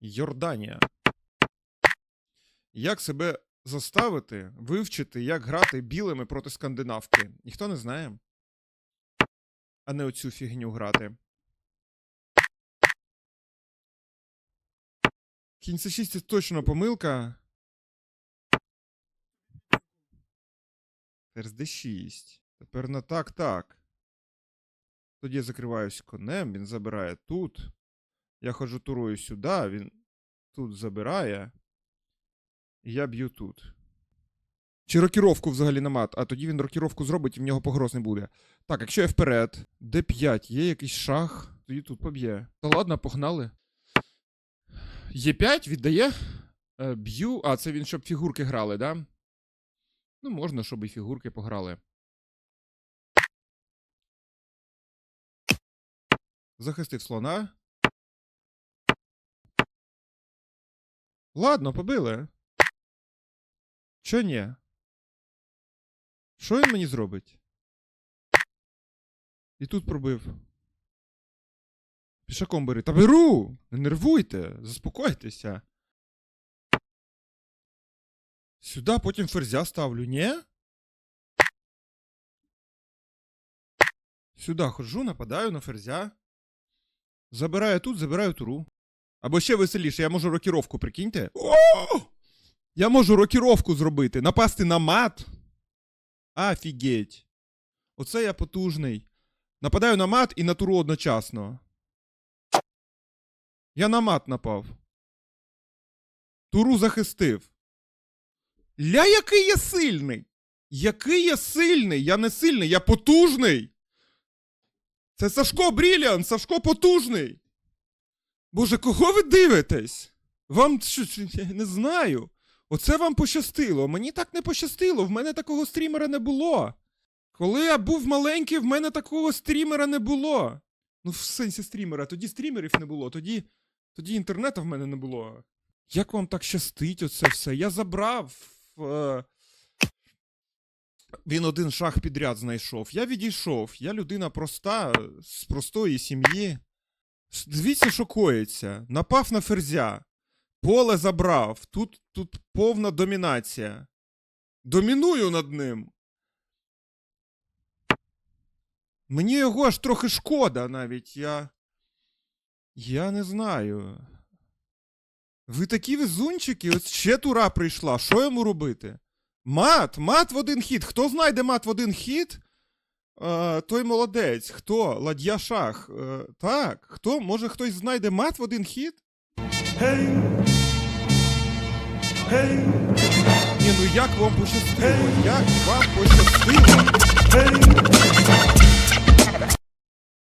Йорданія. Як себе заставити вивчити, як грати білими проти скандинавки? Ніхто не знає. А не оцю фігню грати. Кінь 6 це точно помилка. Ферзь d6. Тепер на так, так. Тоді я закриваюсь конем, він забирає тут. Я ходжу турою сюди, він тут забирає. І я б'ю тут. Чи рокіровку взагалі на мат, а тоді він рокіровку зробить і в нього погроз не буде. Так, якщо я вперед, d5, є якийсь шах, тоді тут поб'є. Та ладно, погнали. Е5 віддає. Е, б'ю. А, це він щоб фігурки грали, да? Ну, можна, щоб і фігурки пограли. Захистив слона. Ладно, побили. Чо ні? Що він мені зробить? І тут пробив. Пішаком бери. Та беру! Не нервуйте, заспокойтеся. Сюди потім ферзя ставлю, ні? Сюди ходжу, нападаю на ферзя. Забираю тут, забираю туру. Або ще веселіше, я можу рокіровку, прикиньте. О! Я можу рокіровку зробити, напасти на мат. Офігеть. Оце я потужний. Нападаю на мат і на туру одночасно. Я на мат напав. Туру захистив. Ля, який я сильний! Який я сильний! Я не сильний, я потужний! Це Сашко Бріліан, Сашко потужний! Боже, кого ви дивитесь? Вам що, я не знаю. Оце вам пощастило. Мені так не пощастило. В мене такого стрімера не було. Коли я був маленький, в мене такого стрімера не було. Ну, в сенсі стрімера, тоді стрімерів не було, тоді, тоді інтернету в мене не було. Як вам так щастить оце все? Я забрав. Е... Він один шах підряд знайшов. Я відійшов. Я людина проста, з простої сім'ї. Дивіться, що коїться. Напав на ферзя. Поле забрав. Тут, тут повна домінація. Доміную над ним. Мені його аж трохи шкода навіть. Я. Я не знаю. Ви такі везунчики, ось ще тура прийшла. Що йому робити? Мат, мат в один хід. Хто знайде мат в один хід? Е, той молодець. Хто? Ладья шах. Е, так, хто? Може хтось знайде мат в один хід? Ні, ну як вам пощастило? Як вам пощастило?